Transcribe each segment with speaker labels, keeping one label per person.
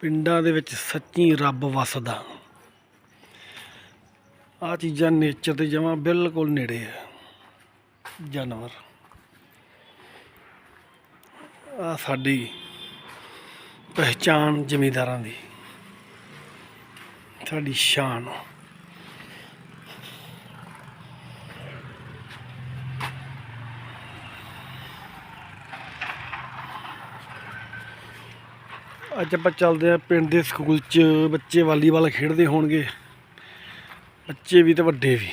Speaker 1: ਪਿੰਡਾਂ ਦੇ ਵਿੱਚ ਸੱਚੀ ਰੱਬ ਵਸਦਾ। ਆ ਚੀਜ਼ਾਂ ਨੇਚਰ ਦੇ ਜਮਾਂ ਬਿਲਕੁਲ ਨੇੜੇ ਆ। ਜਾਨਵਰ। ਆ ਸਾਡੀ ਪਹਿਚਾਨ ਜ਼ਮੀਂਦਾਰਾਂ ਦੀ। ਸਾਡੀ ਸ਼ਾਨ। ਅੱਜ ਆਪਾਂ ਚੱਲਦੇ ਆ ਪਿੰਡ ਦੇ ਸਕੂਲ 'ਚ, ਬੱਚੇ ਵਾਲੀਬਾਲ ਖੇਡਦੇ ਹੋਣਗੇ। ਬੱਚੇ ਵੀ ਤੇ ਵੱਡੇ ਵੀ।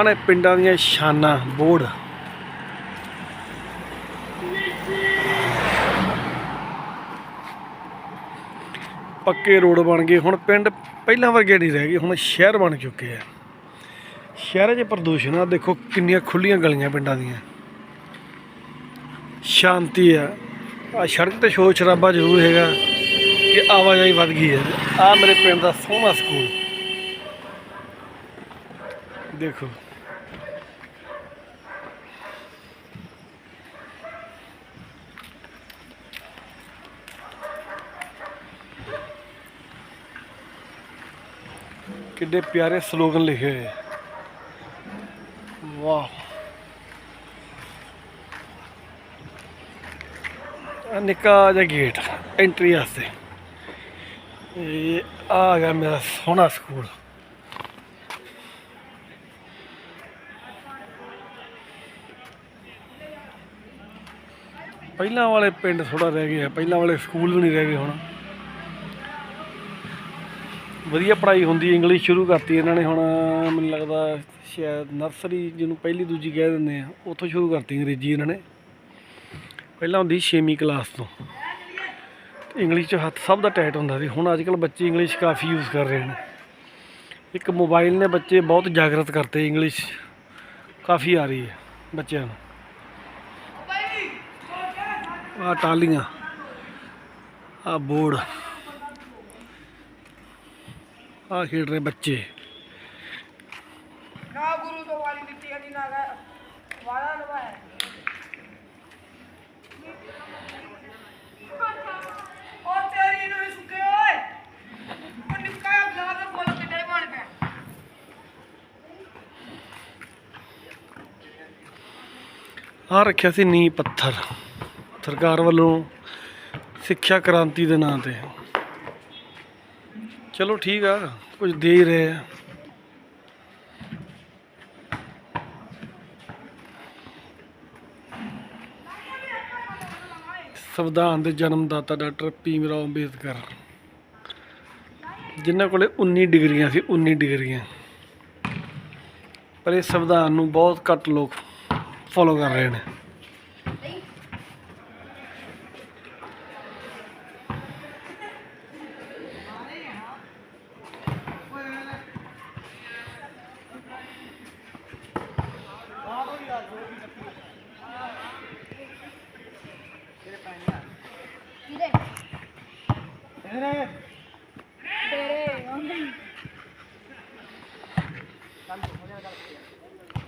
Speaker 1: ਆਹ ਪਿੰਡਾਂ ਦੀਆਂ ਸ਼ਾਨਾਂ ਬੋਰਡ ਪੱਕੇ ਰੋਡ ਬਣ ਗਏ। ਹੁਣ ਪਿੰਡ ਪਹਿਲਾਂ ਵਰਗੇ ਨਹੀਂ ਰਹਿ ਗਏ, ਹੁਣ ਸ਼ਹਿਰ ਬਣ ਚੁੱਕੇ ਆ। ਸ਼ਹਿਰਾਂ 'ਚ ਪ੍ਰਦੂਸ਼ਣ ਆ। ਦੇਖੋ ਕਿੰਨੀਆਂ ਖੁੱਲੀਆਂ ਗਲੀਆਂ ਪਿੰਡਾਂ ਦੀਆਂ। ਸ਼ਾਂਤੀ ਆ। ਆ ਸੜਕ ਤੇ ਸ਼ੋਰ ਸ਼ਰਾਬਾ ਜ਼ਰੂਰ ਹੈਗਾ ਕਿ ਆਵਾਜਾਈ ਵੱਧ ਗਈ ਹੈ। ਆ ਮੇਰੇ ਪਿੰਡ ਦਾ ਸੋਹਣਾ ਸਕੂਲ। ਦੇਖੋ। ਕਿੱਡੇ ਪਿਆਰੇ ਸਲੋਗਨ ਲਿਖੇ ਹੋਏ ਵਾਹ। ਆਹ ਨਿੱਕਾ ਜਿਹਾ ਗੇਟ ਐਂਟਰੀ ਵਾਸਤੇ। ਇਹ ਆ ਗਿਆ ਮੇਰਾ ਸੋਹਣਾ ਸਕੂਲ। ਪਹਿਲਾਂ ਵਾਲੇ ਪਿੰਡ ਥੋੜਾ ਰਹਿ ਗਏ ਪਹਿਲਾਂ ਵਾਲੇ ਸਕੂਲ ਵੀ ਨਹੀਂ ਰਹਿ ਗਏ ਹੁਣ। ਵਧੀਆ ਪੜ੍ਹਾਈ ਹੁੰਦੀ ਇੰਗਲਿਸ਼ ਸ਼ੁਰੂ ਕਰਤੀ ਇਹਨਾਂ ਨੇ, ਹੁਣ ਮੈਨੂੰ ਲੱਗਦਾ ਸ਼ਾਇਦ ਨਰਸਰੀ ਜਿਹਨੂੰ ਪਹਿਲੀ ਦੂਜੀ ਕਹਿ ਦਿੰਦੇ ਆ, ਉੱਥੋਂ ਸ਼ੁਰੂ ਕਰਤੀ ਅੰਗਰੇਜ਼ੀ ਇਹਨਾਂ ਨੇ। ਪਹਿਲਾਂ ਹੁੰਦੀ 6ਵੀਂ ਕਲਾਸ ਤੋਂ। ਇੰਗਲਿਸ਼ 'ਚ ਹੱਥ ਸਭ ਦਾ ਟਾਈਟ ਹੁੰਦਾ ਸੀ, ਹੁਣ ਅੱਜ ਕੱਲ ਬੱਚੇ ਇੰਗਲਿਸ਼ ਕਾਫੀ ਯੂਜ਼ ਕਰ ਰਹੇ ਨੇ। ਇੱਕ ਮੋਬਾਈਲ ਨੇ ਬੱਚੇ ਬਹੁਤ ਜਾਗਰਤ ਕਰਤੇ ਇੰਗਲਿਸ਼ ਕਾਫੀ ਆ ਰਹੀ ਹੈ ਬੱਚਿਆਂ ਨੂੰ। ਆ ਟਾਲੀਆਂ ਆ ਬੋਰਡ। ਆ ਖੇਡ ਰਹੇ ਬੱਚੇ।
Speaker 2: ਨਾ ਗੁਰੂ ਤੋਂ ਵਾਲੀ ਦਿੱਤੀ ਅਜੀ ਨਾ ਵਾਲਾ ਲਵਾਇਆ। ਉਹ ਤੇਰੀ ਨੂੰ ਵੀ ਸੁੱਕੇ ਓਏ। ਉਹ ਨਿੱਕਾ ਬਲਾ ਦਾ ਫੁੱਲ ਕਿੱਡੇ ਬਣ ਗਿਆ
Speaker 1: ਆ ਰੱਖਿਆ ਸੀ ਨੀ ਪੱਥਰ। ਸਰਕਾਰ ਵੱਲੋਂ ਸਿੱਖਿਆ ਕ੍ਰਾਂਤੀ ਦੇ ਨਾਂ ਤੇ। ਚਲੋ ਠੀਕ ਆ। ਕੁਝ ਦੇ ਹੀ ਰਹੇ ਆ। ਸੰਵਿਧਾਨ ਦੇ ਜਨਮਦਾਤਾ ਡਾਕਟਰ ਭੀਮ ਰਾਓ ਅੰਬੇਦਕਰ। ਜਿਨ੍ਹਾਂ ਕੋਲੇ 19 ਡਿਗਰੀਆਂ ਸੀ 19 ਡਿਗਰੀਆਂ। ਪਰ ਇਹ ਸੰਵਿਧਾਨ ਨੂੰ ਬਹੁਤ ਘੱਟ ਲੋਕ ਫੋਲੋ ਕਰ ਰਹੇ ਨੇ।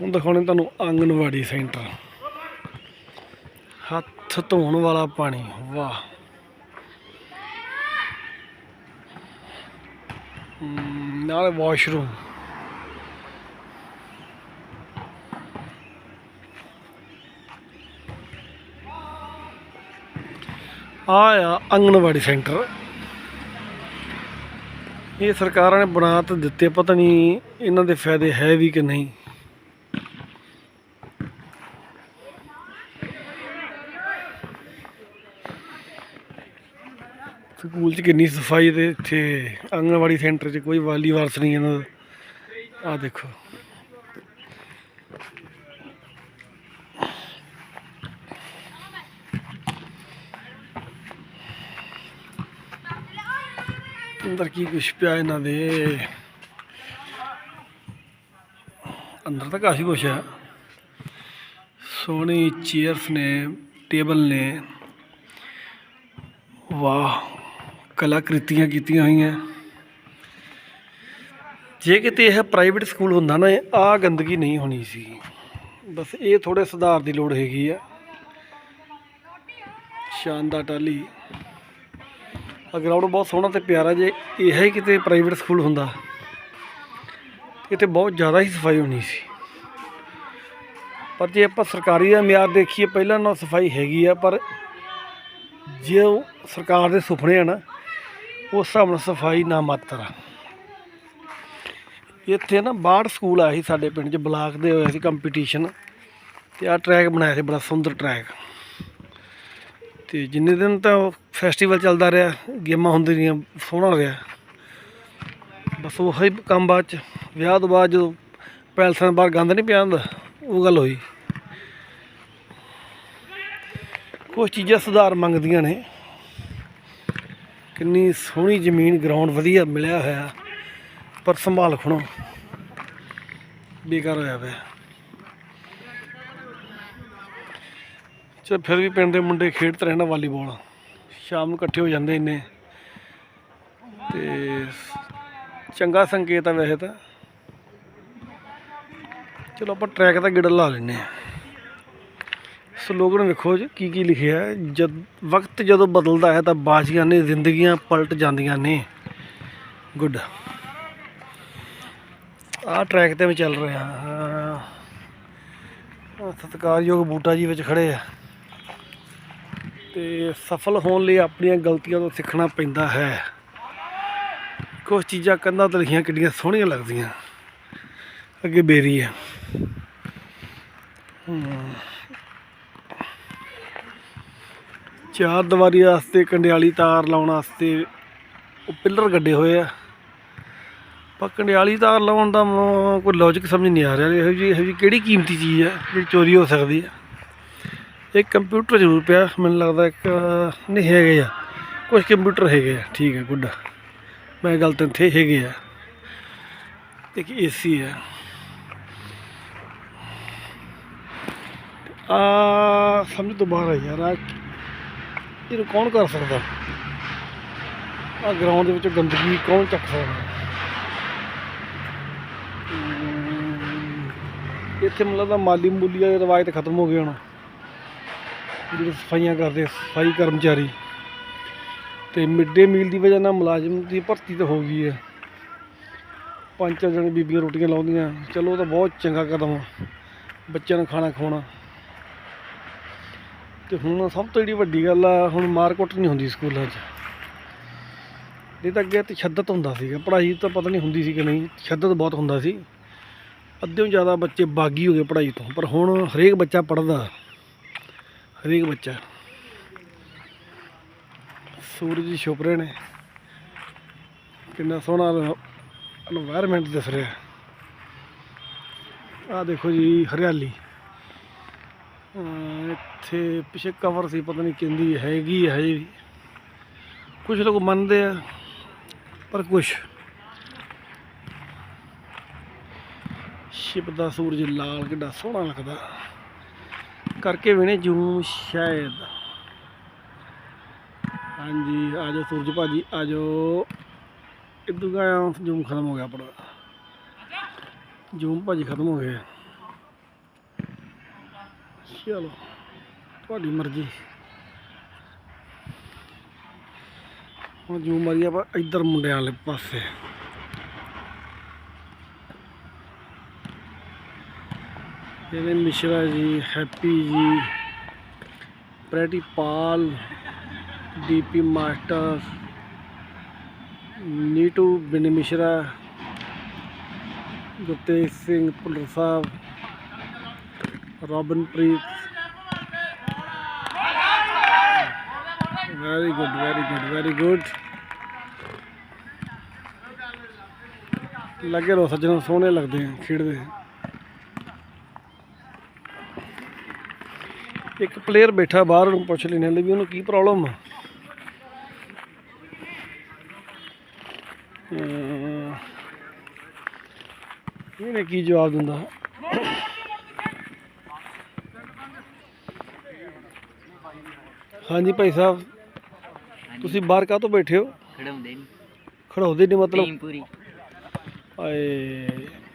Speaker 1: ਹੁਣ ਦਿਖਾਉਣੇ ਤੁਹਾਨੂੰ ਆਂਗਨਵਾੜੀ ਸੈਂਟਰ। ਹੱਥ ਧੋਣ ਵਾਲਾ ਪਾਣੀ ਵਾਹ। ਹਮ, ਨਾਲ ਵਾਸ਼ਰੂਮ। ਆ ਆ ਆਂਗਨਵਾੜੀ ਸੈਂਟਰ। ਇਹ ਸਰਕਾਰਾਂ ਨੇ ਬਣਾ ਤਾਂ ਦਿੱਤੇ, ਪਤਾ ਨਹੀਂ ਇਹਨਾਂ ਦੇ ਫਾਇਦੇ ਹੈ ਵੀ ਕਿ ਨਹੀਂ। ਸਕੂਲ 'ਚ ਕਿੰਨੀ ਸਫ਼ਾਈ ਤੇ ਇੱਥੇ ਆਂਗਣਵਾੜੀ ਸੈਂਟਰ 'ਚ ਕੋਈ ਵਾਲੀ ਵਾਰਸ ਨਹੀਂ ਇਹਨਾਂ ਦਾ। ਆ ਦੇਖੋ। ਅੰਦਰ ਕੀ ਕੁਛ ਪਿਆ ਇਹਨਾਂ ਦੇ? ਅੰਦਰ ਤਾਂ ਕਾਫੀ ਕੁਛ ਹੈ। ਸੋਹਣੀ ਚੇਅਰਸ ਨੇ ਟੇਬਲ ਨੇ। ਵਾਹ, ਕਲਾਕ੍ਰਿਤੀਆਂ ਕੀਤੀਆਂ ਹੋਈਆਂ। ਜੇ ਕਿਤੇ ਇਹ ਪ੍ਰਾਈਵੇਟ ਸਕੂਲ ਹੁੰਦਾ ਨਾ ਆ ਗੰਦਗੀ ਨਹੀਂ ਹੋਣੀ ਸੀ। ਬਸ ਇਹ ਥੋੜੇ ਸੁਧਾਰ ਦੀ ਲੋੜ ਹੈਗੀ ਆ। ਸ਼ਾਨਦਾਰ ਟਾਲੀ ਆ ਗਰਾਊਂਡ ਬਹੁਤ ਸੋਹਣਾ ਤੇ ਪਿਆਰਾ ਜੇ, ਇਹ ਹੀ ਕਿਤੇ ਪ੍ਰਾਈਵੇਟ ਸਕੂਲ ਹੁੰਦਾ। ਇੱਥੇ ਬਹੁਤ ਜ਼ਿਆਦਾ ਹੀ ਸਫ਼ਾਈ ਹੋਣੀ ਸੀ। ਪਰ ਜੇ ਆਪਾਂ ਸਰਕਾਰੀ ਦਾ ਮਿਆਰ ਦੇਖੀਏ, ਪਹਿਲਾਂ ਨਾਲ ਸਫ਼ਾਈ ਹੈਗੀ ਆ, ਪਰ ਜੇ ਉਹ ਸਰਕਾਰ ਦੇ ਸੁਪਨੇ ਆ ਨਾ, ਉਸ ਹਿਸਾਬ ਨਾਲ ਸਫ਼ਾਈ ਨਾ ਮਾਤਰ ਆ। ਇੱਥੇ ਨਾ ਬਾਹਰ ਸਕੂਲ ਆਇਆ ਸੀ ਸਾਡੇ ਪਿੰਡ 'ਚ, ਬਲਾਕ ਦੇ ਹੋਇਆ ਸੀ ਕੰਪੀਟੀਸ਼ਨ ਤੇ ਆ ਟਰੈਕ ਬਣਾਇਆ ਸੀ ਬੜਾ ਸੁੰਦਰ ਟਰੈਕ ਤੇ ਜਿੰਨੇ ਦਿਨ ਤਾਂ ਫੈਸਟੀਵਲ ਚੱਲਦਾ ਰਿਹਾ, ਗੇਮਾਂ ਹੁੰਦੀਆਂ ਰਹੀਆਂ, ਸੋਹਣਾ ਰਿਹਾ। ਬਸ ਉਹੀ ਕੰਮ ਬਾਅਦ ਚ, ਵਿਆਹ ਤੋਂ ਬਾਅਦ ਜਦੋਂ ਪੈਲਸਾਂ ਦੇ ਬਾਹਰ ਗੰਦ ਨਹੀਂ ਪਿਆ ਹੁੰਦਾ, ਉਹ ਗੱਲ ਹੋਈ। ਕੁਝ ਚੀਜ਼ਾਂ ਸੁਧਾਰ ਮੰਗਦੀਆਂ ਨੇ। ਕਿੰਨੀ ਸੋਹਣੀ ਜ਼ਮੀਨ ਗਰਾਊਂਡ ਵਧੀਆ ਮਿਲਿਆ ਹੋਇਆ, ਪਰ ਸੰਭਾਲ ਖਣੋ, ਬੇਕਾਰ ਹੋਇਆ ਪਿਆ। ਚਲ ਫਿਰ ਵੀ ਪਿੰਡ ਦੇ ਮੁੰਡੇ ਖੇਡਦੇ ਰਹਿਣਾ ਵਾਲੀਬਾਲ। ਸ਼ਾਮ ਨੂੰ ਇਕੱਠੇ ਹੋ ਜਾਂਦੇ ਇੰਨੇ। ਤੇ ਚੰਗਾ ਸੰਕੇਤ ਆ ਵੈਸੇ ਤਾਂ। ਚਲੋ ਆਪਾਂ ਟਰੈਕ ਦਾ ਗਿੜ ਲਾ ਲੈਨੇ ਆ ਸਲੋਗਨ ਵੇਖੋ ਜੀ ਕੀ ਕੀ ਲਿਖਿਆ ਹੈ। ਜਦ, ਵਕਤ ਜਦੋਂ ਬਦਲਦਾ ਹੈ ਤਾਂ ਬਾਜ਼ੀਆਂ ਨੇ ਜ਼ਿੰਦਗੀਆਂ ਪਲਟ ਜਾਂਦੀਆਂ ਨੇ। ਗੁੱਡ ਆਹ ਟਰੈਕ ਤੇ ਮੈਂ ਚੱਲ ਰਿਹਾ। ਹਾਂ। ਸਤਿਕਾਰਯੋਗ ਬੂਟਾ ਜੀ ਵਿੱਚ ਖੜੇ ਆ। ਤੇ ਸਫਲ ਹੋਣ ਲਈ ਆਪਣੀਆਂ ਗਲਤੀਆਂ ਤੋਂ ਸਿੱਖਣਾ ਪੈਂਦਾ ਹੈ। ਕੁਝ ਚੀਜ਼ਾਂ ਕੰਧਾਂ ਤੇ ਲਿਖੀਆਂ ਕਿੱਡੀਆਂ ਸੋਹਣੀਆਂ ਲੱਗਦੀਆਂ। ਅੱਗੇ ਬੇਰੀ ਹੈ। ਚਾਰ ਦੀਵਾਰੀ ਵਾਸਤੇ ਕੰਡਿਆਲੀ ਤਾਰ ਲਾਉਣ ਵਾਸਤੇ ਉਹ ਪਿੱਲਰ ਗੱਡੇ ਹੋਏ ਆ। ਪਰ ਕੰਡਿਆਲੀ ਤਾਰ ਲਾਉਣ ਦਾ ਕੋਈ ਲੌਜੀਕ ਸਮਝ ਨਹੀਂ ਆ ਰਿਹਾ। ਇਹੋ ਜਿਹੀ ਇਹੋ ਜਿਹੀ ਕਿਹੜੀ ਕੀਮਤੀ ਚੀਜ਼ ਹੈ ਜਿਹੜੀ ਚੋਰੀ ਹੋ ਸਕਦੀ ਹੈ? ਇੱਕ ਕੰਪਿਊਟਰ ਜ਼ਰੂਰ ਪਿਆ, ਮੈਨੂੰ ਲੱਗਦਾ ਇੱਕ, ਨਹੀਂ ਹੈਗੇ ਆ। ਕੁਝ ਕੰਪਿਊਟਰ ਹੈਗੇ ਆ, ਠੀਕ ਹੈ ਗੁੱਡ ਮੈਂ ਗੱਲ ਤਾਂ ਇੱਥੇ ਹੈਗੇ ਆ। ਇੱਕ ਏਸੀ ਹੈ ਆ ਸਮਝ ਤੋਂ ਬਾਹਰ ਹੈ ਯਾਰ, ਆ ਇਹਨੂੰ ਕੌਣ ਕਰ ਸਕਦਾ? ਆ ਗਰਾਊਂਡ ਦੇ ਵਿੱਚ ਗੰਦਗੀ ਕੌਣ ਚੱਕ ਸਕਦਾ? ਇੱਥੇ ਮਤਲਬ ਲੱਗਦਾ ਮਾਲੀ ਮੂਲੀ ਵਾਲੀ ਰਵਾਇਤ ਖਤਮ ਹੋ ਗਈ ਹੁਣ। ਜਿਹੜੇ ਸਫਾਈਆਂ ਕਰਦੇ ਸਫ਼ਾਈ ਕਰਮਚਾਰੀ। ਤੇ ਮਿਡ ਡੇ ਮੀਲ ਦੀ ਵਜ੍ਹਾ ਨਾਲ ਮੁਲਾਜ਼ਮ ਦੀ ਭਰਤੀ ਤਾਂ ਹੋ ਗਈ ਹੈ ਪੰਜ ਚਾਰ ਜਣੇ ਬੀਬੀਆਂ ਰੋਟੀਆਂ ਲਾਉਂਦੀਆਂ। ਚਲੋ ਉਹ ਤਾਂ ਬਹੁਤ ਚੰਗਾ ਕਦਮ ਆ, ਬੱਚਿਆਂ ਨੂੰ ਖਾਣਾ ਖਵਾਉਣਾ। ਤੇ ਹੁਣ ਸਭ ਤੋਂ ਜਿਹੜੀ ਵੱਡੀ ਗੱਲ ਆ, ਹੁਣ ਮਾਰਕੁੱਟ ਨਹੀਂ ਹੁੰਦੀ ਸਕੂਲਾਂ 'ਚ। ਇਹ ਤਾਂ ਅੱਗੇ ਤਸ਼ੱਦਦ ਹੁੰਦਾ ਸੀਗਾ। ਪੜ੍ਹਾਈ ਤਾਂ ਪਤਾ ਨਹੀਂ ਹੁੰਦੀ ਸੀ ਕਿ ਨਹੀਂ। ਤਸ਼ੱਦਦ ਬਹੁਤ ਹੁੰਦਾ ਸੀ। ਅੱਧਿਓਂ ਜ਼ਿਆਦਾ ਬੱਚੇ ਬਾਗੀ ਹੋ ਗਏ ਪੜ੍ਹਾਈ ਤੋਂ। ਪਰ ਹੁਣ ਹਰੇਕ ਬੱਚਾ ਪੜ੍ਹਦਾ। ਹਰੇਕ ਬੱਚਾ। ਸੂਰਜ ਛੁਪ ਰਹੇ ਨੇ। ਕਿੰਨਾ ਸੋਹਣਾ এনवायरमेंट ਦਿਸ ਰਿਹਾ। ਆ ਦੇਖੋ ਜੀ, ਹਰਿਆਲੀ। ਇੱਥੇ ਪਿਛੇ ਕਵਰ ਸੀ, ਪਤਾ ਨਹੀਂ ਕਿੰਦੀ ਹੈਗੀ ਹੈ ਜੀ ਕੁਝ ਲੋਕ ਮੰਨਦੇ ਆ, ਪਰ ਕੁਝ ਸ਼ਿਪ ਦਾ ਸੂਰਜ ਲਾਲ ਕਿੰਨਾ ਸੋਹਣਾ ਲੱਗਦਾ। ਕਰਕੇ ਵੇਣੇ ਜੂਮ ਸ਼ਾਇਦ। ਹਾਂਜੀ, ਆ ਜਾਓ ਸੂਰਜ ਭਾਜੀ, ਆ ਜਾਓ। ਇਦੋਂ ਗਾ ਜੂਮ ਖਤਮ ਹੋ ਗਿਆ ਆਪਣਾ। ਜੂਮ ਭਾਜੀ ਖਤਮ ਹੋ ਗਿਆ। ਚਲੋ, ਤੁਹਾਡੀ ਮਰਜ਼ੀ। ਹੁਣ ਜੂਮ ਮਾਰੀ ਆਪਾਂ ਇੱਧਰ ਮੁੰਡਿਆਂ ਵਾਲੇ ਪਾਸੇ। ਇਹਨੇ Mishra ji, Happy ji, Pretty Pal, DP master, Neetu ਬਿਨ Mishra, Gurtej Singh Bhullar sahib, Robanpreet very good very good very good ਲੱਗੇ ਰੋ ਸੱਜਣ, ਸੋਹਣੇ ਲੱਗਦੇ ਆ, ਖੇਡਦੇ ਇੱਕ ਪਲੇਅਰ ਬੈਠਾ ਬਾਹਰ ਨੂੰ ਪੁੱਛ ਲੈਣੇ ਲਈ ਵੀ ਉਹਨੂੰ ਕੀ ਪ੍ਰੋਬਲਮ ਆ। ਇਹਨੇ ਕੀ ਜਵਾਬ ਦਿੰਦਾ? ਹਾਂਜੀ ਭਾਈ ਸਾਹਿਬ ਤੁਸੀਂ ਬਾਹਰ ਕਾਹ ਤੋਂ ਬੈਠੇ ਹੋ?
Speaker 3: ਖੜਾਉਂਦੇ ਨਹੀਂ
Speaker 1: ਖੜਾਉਂਦੇ ਨਹੀਂ ਮਤਲਬ?
Speaker 3: ਟੀਮ ਪੂਰੀ।
Speaker 1: ਆਏ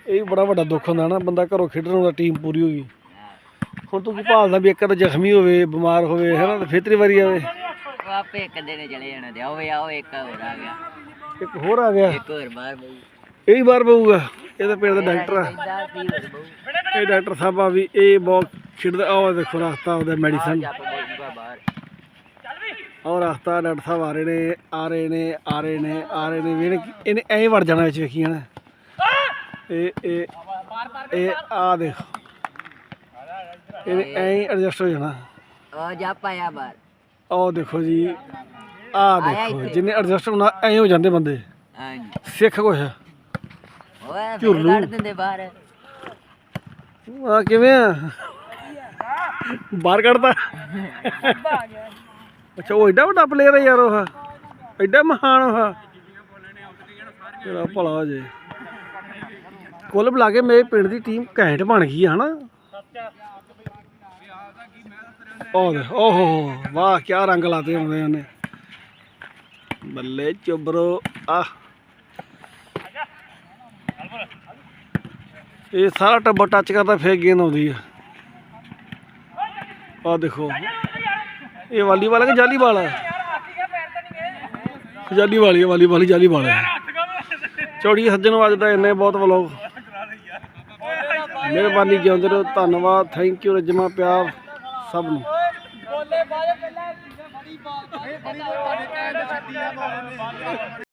Speaker 1: ਇਹ ਬੜਾ ਵੱਡਾ ਦੁੱਖ ਹੁੰਦਾ ਨਾ ਬੰਦਾ ਘਰੋਂ ਖੇਡਣ ਦਾ ਟੀਮ ਪੂਰੀ ਹੋ ਗਈ। ਹੁਣ ਤੂੰ ਕੀ ਭਾਲਦਾ ਵੀ ਇੱਕ ਤਾਂ ਜ਼ਖਮੀ ਹੋਵੇ ਬਿਮਾਰ ਹੋਵੇ ਹੈ ਨਾ ਤੇ ਫੇਤਰੀ ਵਾਰੀ ਆਵੇ।
Speaker 3: ਉਹ ਆਪੇ ਇੱਕ ਦਿਨ ਚਲੇ ਜਾਣਾ ਤੇ ਆਵੇ ਆਓ ਇੱਕ ਹੋਰ ਆ ਗਿਆ।
Speaker 1: ਇੱਕ ਹੋਰ ਆ ਗਿਆ?
Speaker 3: ਇੱਕ ਹੋਰ ਬਾਹਰ ਬਈ
Speaker 1: ਇਹ ਬਾਹਰ ਪਊਗਾ ਇਹ ਤਾਂ ਪਿੰਡ ਦਾ ਡਾਕਟਰ ਆ। ਇਹ ਡਾਕਟਰ ਸਾਹਿਬ ਆ ਵੀ ਇਹ ਬਹੁਤ ਖੇਡਦਾ ਆਹ ਦੇਖੋ ਰਸਤਾ ਉਹਦਾ ਮੈਡੀਸਨ। ਔਰ ਰਸਤਾ ਡਾਕਟਰ ਸਾਹਿਬ ਆ ਰਹੇ ਨੇ ਆ ਰਹੇ ਨੇ ਆ ਰਹੇ ਨੇ ਆ ਰਹੇ ਨੇ। ਵੀ ਇਹਨੇ ਇਹਨੇ ਐਂ ਵੜ ਜਾਣਾ ਵਿੱਚ ਵੇਖੀ ਨਾ ਇਹ ਇਹ ਇਹ ਆ ਦੇਖੋ। ਇਹਨੇ ਐਂ ਐਡਜਸਟ ਹੋ ਜਾਣਾ।
Speaker 3: ਉਹ ਜੱਪ ਆਇਆ ਬਾਹਰ।
Speaker 1: ਆਹ ਦੇਖੋ ਜੀ ਆਹ ਦੇਖੋ ਜਿੰਨੇ ਐਡਜਸਟ ਹੋਣਾ ਐਂ ਹੋ ਜਾਂਦੇ ਬੰਦੇ।
Speaker 3: ਹਾਂਜੀ।
Speaker 1: ਸਿੱਖ ਕੁਛ।
Speaker 3: ਓਏ
Speaker 1: ਝੁਰਲੂ।
Speaker 3: ਫਿਰ ਕੱਢ ਦਿੰਦੇ ਬਾਹਰ।
Speaker 1: ਆ ਕਿਵੇਂ ਆ? ਬਾਹਰ ਕੱਢਦਾ ਅੱਛਾ ਉਹ ਐਡਾ ਵੱਡਾ ਪਲੇਅਰ ਹੈ ਯਾਰ ਉਹ। ਐਡਾ ਮਹਾਨ ਉਹ। ਤੇਰਾ ਭਲਾ ਹੋ ਜੇ। ਕੁੱਲ ਬੁਲਾ ਕੇ ਮੇਰੇ ਪਿੰਡ ਦੀ ਟੀਮ ਘੈਂਟ ਬਣ ਗਈ ਹੈ ਹਨਾ? ਉਹ ਓਹੋ, ਵਾਹ ਕੀ ਰੰਗ ਲਾਤੇ ਹੁੰਦੇ ਉਹਨੇ। ਬੱਲੇ ਚੁਬਰੋ ਆ ਇਹ ਸਾਰਾ ਟੱਬਰ ਟੱਚ ਕਰਦਾ, ਫੇਰ ਗੇਂਦ ਆਉਂਦੀ ਆ। ਆ ਦੇਖੋ। ਇਹ ਵਾਲੀਬਾਲ ਹੈ ਕਿ ਜਾਲੀਬਾਲ ਹੈ ਜਾਲੀ ਵਾਲੀ ਹੈ ਵਾਲੀਬਾਲ ਹੀ ਜਾਲੀ ਵਾਲਾ ਚੌੜੀ ਸੱਜਣ ਅੱਜ ਦਾ ਇੰਨੇ ਬਹੁਤ ਵਲੋਗ ਮਿਹਰਬਾਨੀ ਜਿਉਂਦੇ ਰਹੋ। ਧੰਨਵਾਦ। ਥੈਂਕ ਯੂ ਰਜਮਾ ਪਿਆਰ। ਸਭ ਨੂੰ।
Speaker 2: ਬੋਲੇ ਬਾਜੇ ਪਹਿਲਾਂ ਬੜੀ ਬਾਲ ਬੜੀ ਬੜੀ ਕਹਿ ਦੇ ਛੱਡੀ ਆ